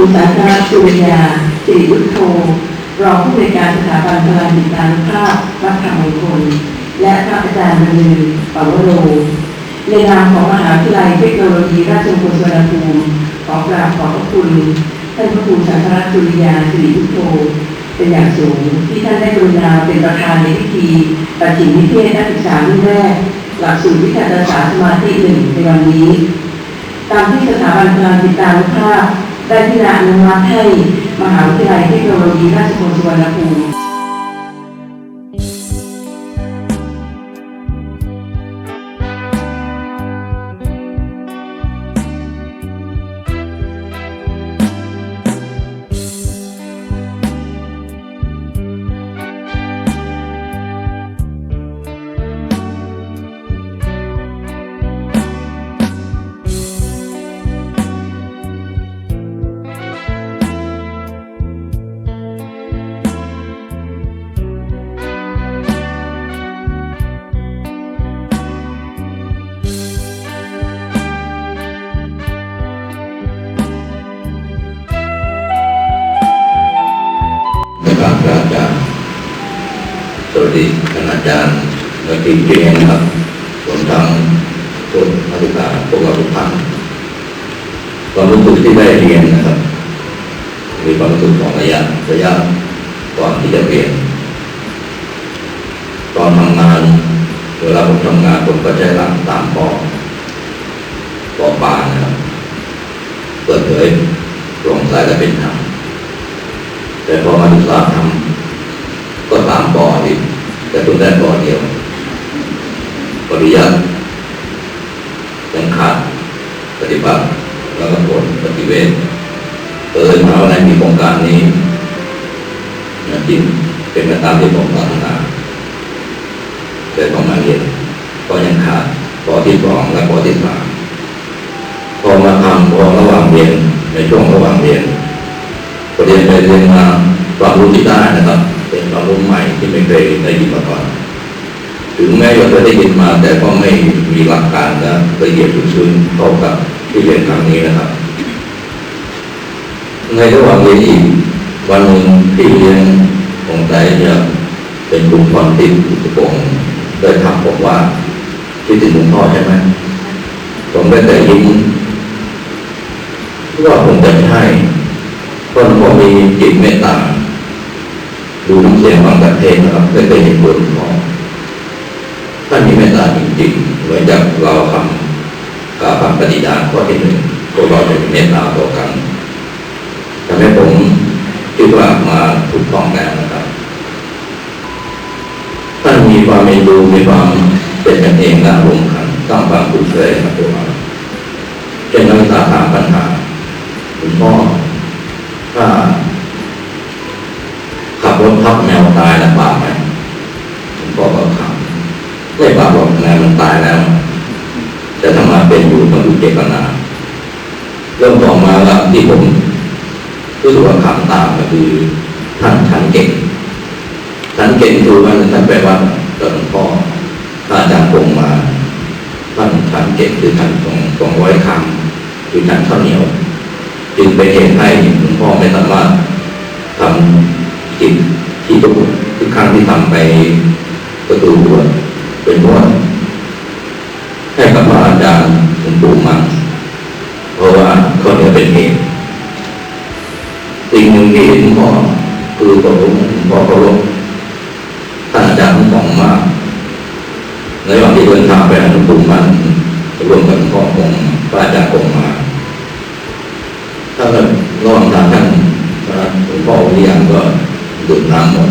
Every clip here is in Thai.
รูสาธารณสุริยาสิริวุฒโธรองผู้บริการสถาบันพลังจิตานุภาพวัดธรรมมงคล และพระอาจารย์บรรลือปวโรในนามของมหาวิทยาลัยเทคโนโลยีราชมงคลสุวรรณภูมิขอกราบขอบพระคุณท่านพระครูสาธารณสุริยาสิริวุฒโธเป็นอย่างสูงที่ท่านได้กรุณาเป็นประธานในพิธีตัดสินนิเทศนักศึกษารุ่นแรกหลักสูตรวิชาการศาสตร์สมาธิหนึ่งในวันนี้ ตามที่สถาบันพลังจิตานุภาพ ได้พิจารณาอนุมัติให้มหาวิทยาลัยเทคโนโลยีราชมงคลสุวรรณภูมิ ดีคณาจารย์และทีมเรียนนะครับรวมทั้งทุกนักศึกษาพวกเราทุกท่านความรู้สึกที่ได้เรียนนะครับมีความรู้สึกของระยะระยะก่อนที่จะเรียนตอนทำงานเวลาผมทำงานผมก็ใช้หลักตามปอปอปานะครับเปิดเผยโปร่งใสและเป็นธรรมแต่พอมาศึกษาทำก็ตามบ่ออีก แต่เพิ่งได้บ่อเดียวปริยัติยังขาดปฏิบัติแล้วก็ผลปฏิเวทเออมาวันไหนมีโครงการนี้นะจริงเป็นไปตามที่ผมปรารถนาแต่ต้องมาเรียนก็ยังขาดปอที่สองและปอที่สามพอมาทำพอระหว่างเรียนในช่วงระหว่างเรียนเรียนไปเรียนมาความรู้ที่ได้นะครับ เป็นความรู้ใหม่ที่ไม่เคยได้ยินมาก่อนถึงแม้ว่าจะได้ยินมาแต่ก็ไม่มีหลักการและละเอียดลึกซึ้งเท่ากับที่เรียนครั้งนี้นะครับ ในระหว่างเรียนอีกวันหนึ่งที่เรียนของใจจะเป็นกลุ่มความติดอุปกรณ์ได้ถามผมว่าคิดถึงหลวงพ่อใช่ไหมผมได้แต่ยิ้มว่าผมจะไม่ให้คนพวกมีจิตเมตตา ดูน้ำเสียงฟังแต่เทศนะครับไม่เคยเห็นบนของท่านมีเมตตาจริงๆเหมือนจากเราทำการทำปฏิญาณข้อที่หนึ่งพวเราจะมีเมตตาต่อกันทำให้ผมคิดว่ามาถูกต้องแล้วนะครับท่านมีความเมตดูมีความเป็นกันเองน่าลงขันสร้างความคุ้นเคยกับตัวเราเช่นนักศึกษาถามปัญหาคุณพ่อ ถ้าับแมวตายแล้วบาปไหมผมก็ก็ขับไม่บาปหรอกแมวมันตายแล้ว แต่ถ้ามาเป็นอยู่ต้องดูเจตนาเริ่มต่อมาแล้วที่ผมรู้สึกว่าขำตามก็คือท่านฉันเก่งฉันเก่งคือว่าท่านแปลว่าหลวงพ่อถ้าอาจารย์คงมาท่านฉันเก่งคือท่านตรงตรงร้อยคำคือท่านข้าวเหนียว จึงเป็นเหตุให้หลวงพ่อไม่สามารถทำกิจ ที่ทุกทุกครั้งที่ทำไปประตูบวชเป็นบวชให้กับพระอาจารย์หลวงปู่มั่นเพราะว่าเขาเนี่ยเป็นเหตุสิ่งหนึ่งที่หลวงพ่อคือเคารพหลวงพ่อเคารพท่านอาจารย์ทั้งสองมาก ในระหว่างที่เดินทางไปหาหลวงปู่มั่นรวมกับหลวงพ่อคงพระอาจารย์คงมา ถ้าเกิดระหว่างทางท่านหลวงพ่อเรียงก็ดื่มน้ำหมด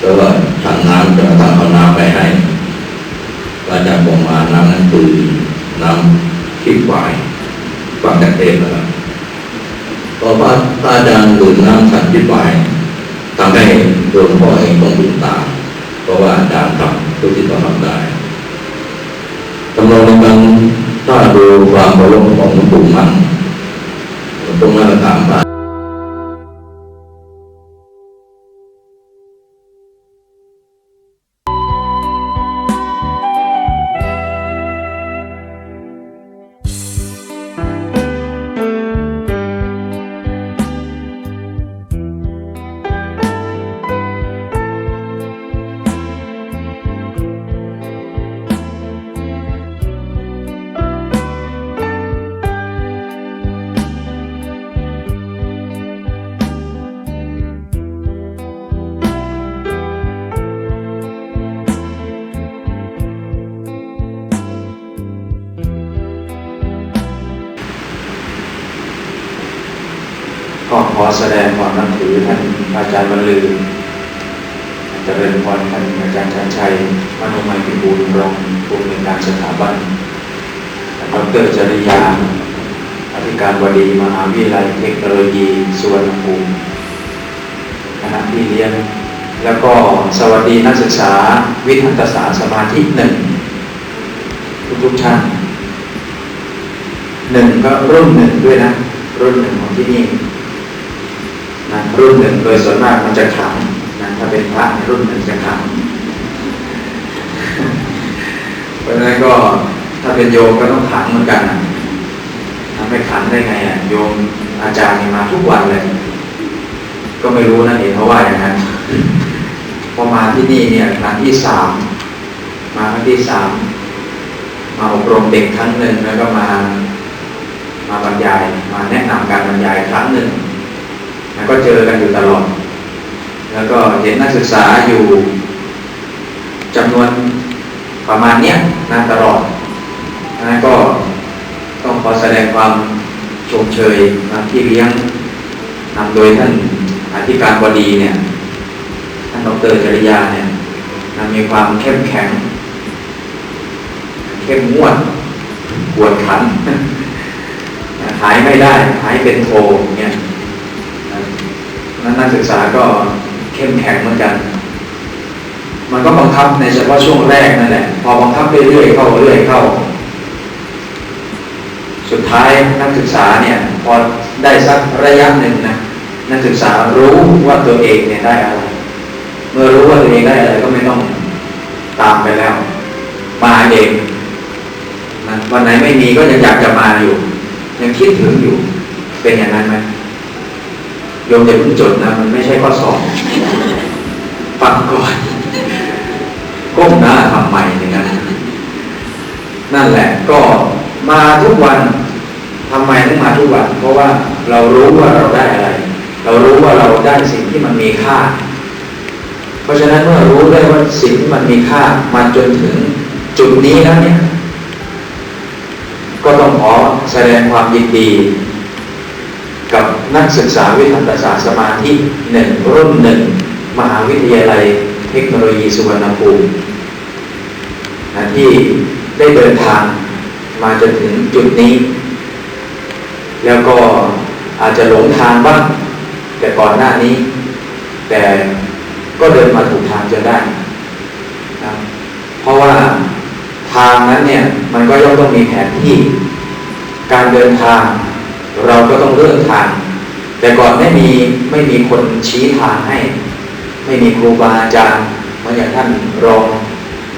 แล้วก็ทานน้ำจะทำเอาน้ำไปให้ก็จะบอกมาน้ำนั้นคือน้ำขี้ควายฟังจากเทปนะครับพอพระพระอาจารย์ดื่มน้ำสันขี้ควายทำให้หลวงพ่อเองต้องดื่มตา เพราะว่าอาจารย์ทำทุกที่ต้องทำได้ตำรวจกำลังถ้าดูความเคารพของหลวงปู่มันหลวงปู่นั้นถามว่า รือท่านอาจารย์บรรลือเจริญพรท่านอาจารย์ชันชัยมโนมัยพิบูลรองผู้อำนวยการสถาบันดรจริยา อธิการบดีมหาวิทยาลัยเทคโนโลยีสุวรรณภูมิคณะพี่เลี้ยง แล้วก็สวัสดีนักศึกษาวิทันตศาสตร์สมาธิหนึ่งทุกทุกท่านหนึ่งก็รุ่นหนึ่งด้วยนะ รุ่นหนึ่งของที่นี่ นะรุ่นหนึ่งโดยส่วนมากมันจะขลันะถ้าเป็นพระในรุ่นหนึ่งจะขลังเพราะฉะนั้นก็ถ้าเป็นโยมก็ต้องขลังเหมือนกันทำไม่ขลังได้ไงอะโยมอาจารย์มาทุกวันเลย ก็ไม่รู้นะเห็นเขาว่าอย่างนั้นพอมาที่นี่เนี่ยครั้งที่สามมาครั้งที่สามมาอบรมเด็กครั้งหนึ่งแล้วก็มามาบรรยาย มาแนะนำการบรรยายครั้งหนึ่ง ก็เจอกันอยู่ตลอด แล้วก็เห็นนักศึกษาอยู่จำนวนประมาณเนี้ยนะตลอดนั้นก็ต้องขอแสดงความชมเชยนะที่เลี้ยงนำโดยท่านอธิการบดีเนี่ย ท่านดรจริยาเนี่ยนะมีความเข้มแข็ง เข้มงวดปวดขันหายไม่ได้ หายเป็นโทเนี่ย นั้นนักศึกษาก็เข้มแข็งเหมือนกัน มันก็บังคับในเฉพาะช่วงแรกนั่นแหละ พอบังคับเรื่อยๆเข้าเรื่อยๆเข้า สุดท้ายนักศึกษาเนี่ยพอได้สักระยะหนึ่งนะนักศึกษารู้ว่าตัวเองเนี่ยได้อะไร เมื่อรู้ว่าตัวเองได้อะไรก็ไม่ต้องตามไปแล้ว มาเองนะวันไหนไม่มีก็ยังอยากจะมาอยู่ ยังคิดถึงอยู่ เป็นอย่างนั้นไหม ยมอย่าเพิ่งจดนะมันไม่ใช่ข้อสอบฟังก่อนก้มหน้าทำใหม่อย่างนั้นนั่นแหละก็มาทุกวันทำไมต้องมาทุกวัน เพราะว่าเรารู้ว่าเราได้อะไร เรารู้ว่าเราได้สิ่งที่มันมีค่า เพราะฉะนั้นเมื่อรู้ได้ว่าสิ่งที่มันมีค่ามาจนถึงจุดนี้แล้วเนี่ย ก็ต้องขอแสดงความยินดี นักศึกษาวิทยาศาสตร์สมาธิหนึ่งรุ่นหนึ่งมหาวิทยาลัยเทคโนโลยีสุวรรณภูมิที่ได้เดินทางมาจนถึงจุดนี้ แล้วก็อาจจะหลงทางบ้างแต่ก่อนหน้านี้ แต่ก็เดินมาถูกทางจนได้นะเพราะว่าทางนั้นเนี่ยมันก็ย่อมต้องมีแผนที่ การเดินทาง เราก็ต้องเลือกทาง แต่ก่อนไม่มีไม่มีคนชี้ทางให้ ไม่มีครูบาอาจารย์เหมือนอย่างท่านรอง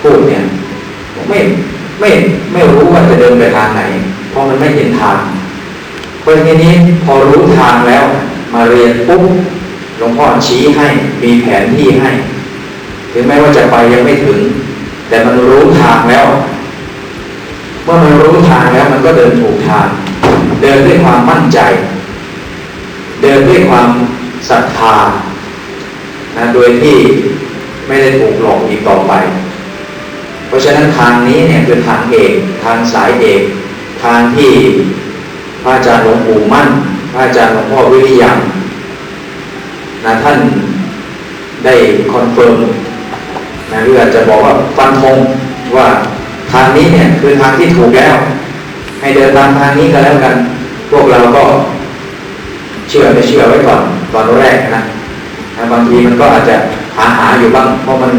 พูดเนี่ยไม่ไม่ไม่รู้ว่าจะเดินไปทางไหน เพราะมันไม่เห็นทางเพราะทีนี้พอรู้ทางแล้ว มาเรียนปุ๊บหลวงพ่อชี้ให้มีแผนที่ให้ ถึงแม้ว่าจะไปยังไม่ถึง แต่มันรู้ทางแล้วเมื่อมันรู้ทางแล้วมันก็เดินถูกทาง เดินด้วยความมั่นใจ เดินด้วยความศรัทธานะโดยที่ไม่ได้ถูกหลอกอีกต่อไป เพราะฉะนั้นทางนี้เนี่ยคือทางเอกทางสายเอกทางที่พระอาจารย์หลวงปู่มั่น พระอาจารย์หลวงพ่อวิริยังนะท่านได้คอนเฟิร์มนะหรืออาจจะบอกว่าฟันธงว่าทางนี้เนี่ยคือทางที่ถูกแล้ว ให้เดินตามทางนี้ก็แล้วกัน พวกเราก็ เชื่อไม่เชื่อไว้ก่อนตอนแรกนะบางทีมันก็อาจจะหาหาอยู่บ้าง เพราะมัน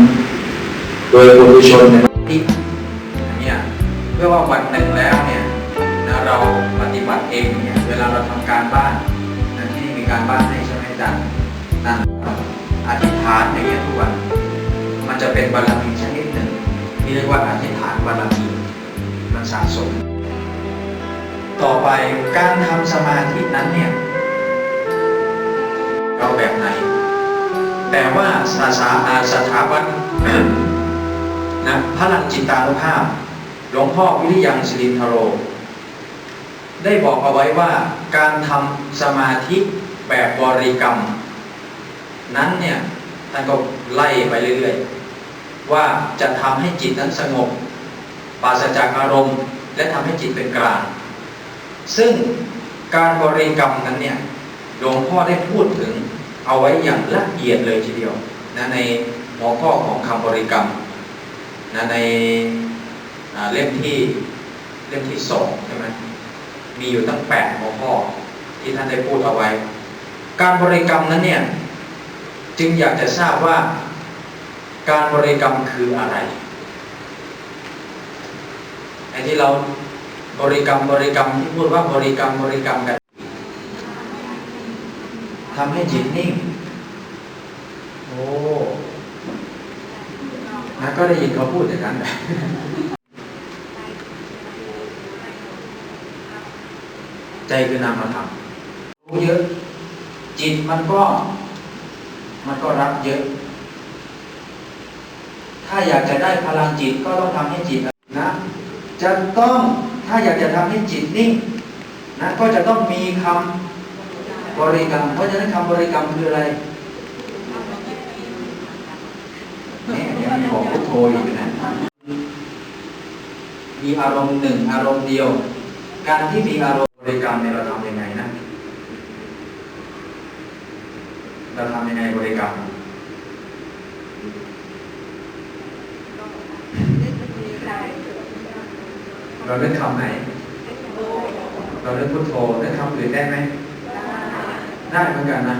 โดยปุถุชนเนี่ยเนี่ยเพื่อว่าวันหนึ่งแล้วเนี่ยนะเราปฏิบัติเองเนี่ยเวลาเราทำการบ้านนะที่มีการบ้านให้ใช่ไหมจารย์นั่นอธิษฐานอย่างเงี้ยทุกวันมันจะเป็นบารมีชนิดหนึ่งที่เรียกว่าอธิษฐานบารมีมันสะสม ต่อไปการทำสมาธินั้นเนี่ย แต่ว่าสาสาอาสถาบันนะพลังจิตตานุภาพ หลวงพ่อวิริยังสิรินทโร ได้บอกเอาไว้ว่าการทำสมาธิแบบบริกรรม นั้นเนี่ยท่านก็ไล่ไปเรื่อยๆ ว่าจะทำให้จิตนั้นสงบปราศจากอารมณ์ และทำให้จิตเป็นกลาง ซึ่งการบริกรรมนั้นเนี่ยหลวงพ่อได้พูดถึง เอาไว้อย่างละเอียดเลยทีเดียวนะในหัวข้อของคำบริกรรมนะในเล่มที่เล่มที่สองใช่ไหมมีอยู่ตั้งแปดหัวข้อที่ท่านได้พูดเอาไว้ การบริกรรมนั้นเนี่ยจึงอยากจะทราบว่าการบริกรรมคืออะไรไอ้ที่เราบริกรรมบริกรรมที่พูดว่าบริกรรมบริกรรมกัน ทำให้จิตนิ่ง โอ้นะก็ได้ยินเขาพูดอย่างนั้นแหละใจคือนามธรรมรู้เยอะ จิตมันก็ มันก็รับเยอะ ถ้าอยากจะได้พลังจิตก็ต้องทำให้จิตนะจะต้องถ้าอยากจะทำให้จิตนิ่งนะก็จะต้องมีคำ บริกรรม เพราะฉะนั้นคำบริกรรมคืออะไรเนี่ยยังมีบอกพุทโธอยู่นะ มีอารมณ์หนึ่งอารมณ์เดียว การที่มีอารมณ์บริกรรมเนี่ยเราทำยังไงนะเราทำยังไงบริกรรมเราเล่นคำไหน เราเล่นพุทโธเล่นคำอื่นได้ไหม ได้เหมือนกันนะ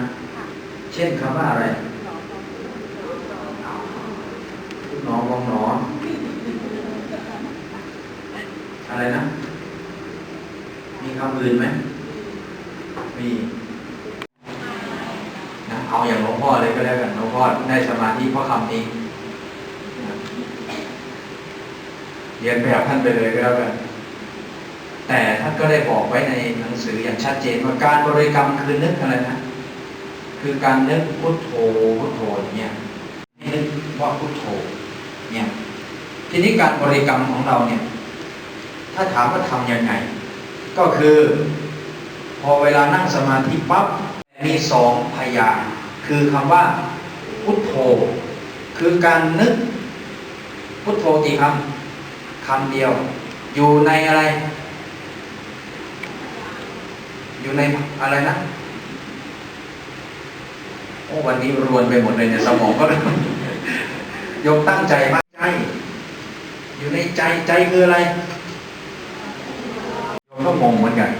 เช่นคำว่าอะไรพุทหนอวองหนออะไรนะ มีคำอื่นไหม มีนะเอาอย่างหลวงพ่อเลยก็แล้วกันหลวงพ่อได้สมาธิเพราะคำนี้เรียนแบบท่านไปเลยก็แล้วกัน แต่ท่านก็ได้บอกไว้ในหนังสืออย่างชัดเจนว่าการบริกรรมคือนึกอะไรนะ คือการนึกพุทโธพุทโธอย่างเงี้ยให้นึกว่าพุทโธเนี่ยทีนี้การบริกรรมของเราเนี่ย ถ้าถามว่าทำยังไง ก็คือ พอเวลานั่งสมาธิปั๊บมีสองพยางค์คือคำว่าพุทโธ คือการนึกพุทโธกี่คำคำเดียว อยู่ในอะไร อยู่ในอะไรนะโอ้วันนี้รวนไปหมดเลยเนี่ยสมองก็ยกตั้งใจมากใจ อยู่ในใจใจคืออะไรโยมก็งงเหมือนกัน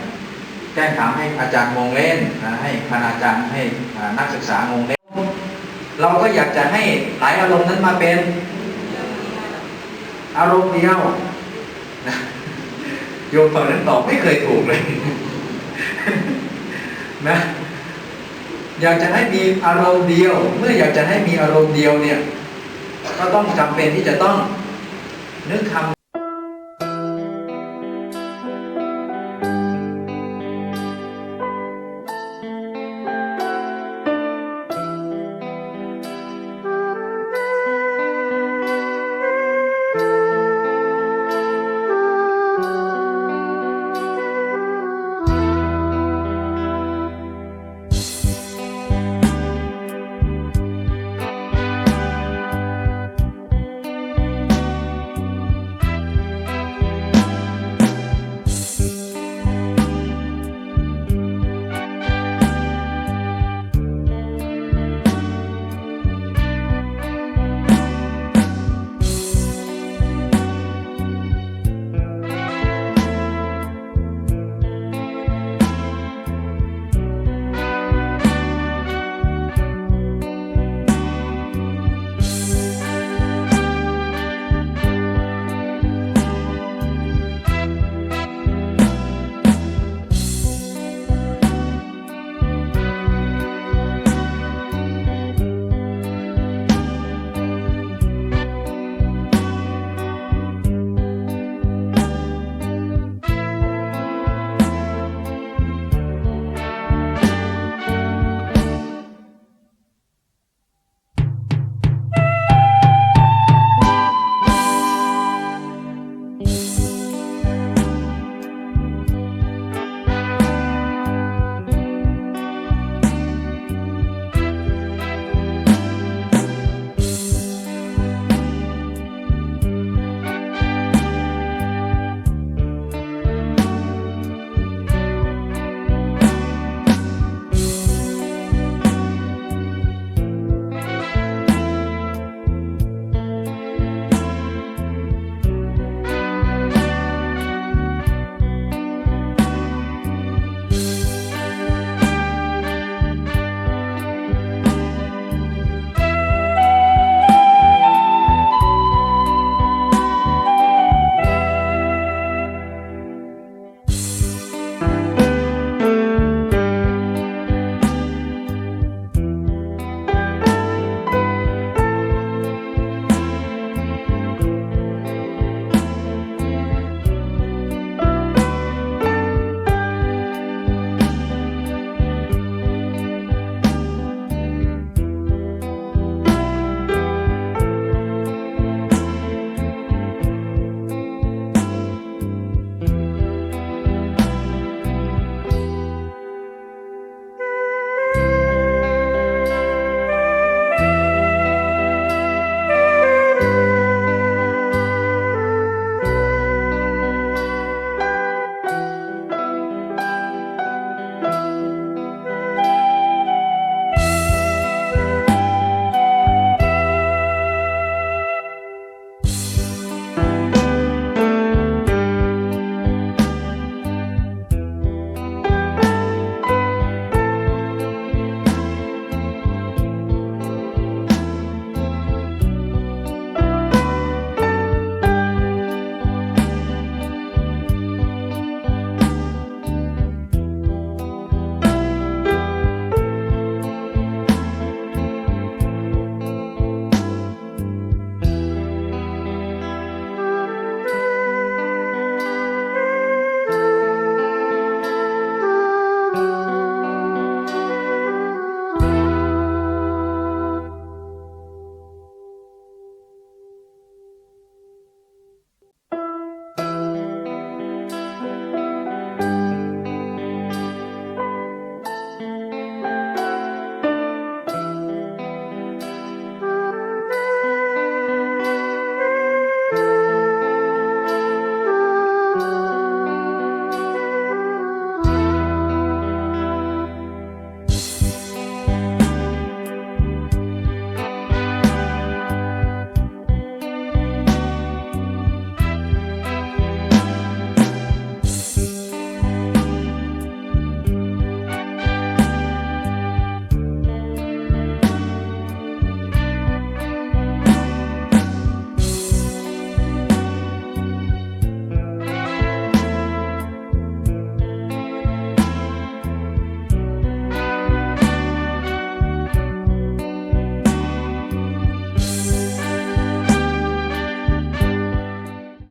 แจ้งถามให้อาจารย์งงเล่นให้คณาจารย์ให้นักศึกษางงเล่น เราก็อยากจะให้หลายอารมณ์นั้นมาเป็น อารมณ์เดียวนะโยมฝั่งนั้นตอบไม่เคยถูกเลย นะอยากจะให้มีอารมณ์เดียว เมื่ออยากจะให้มีอารมณ์เดียวเนี่ย ก็ต้องจำเป็นที่จะต้องนึกคำ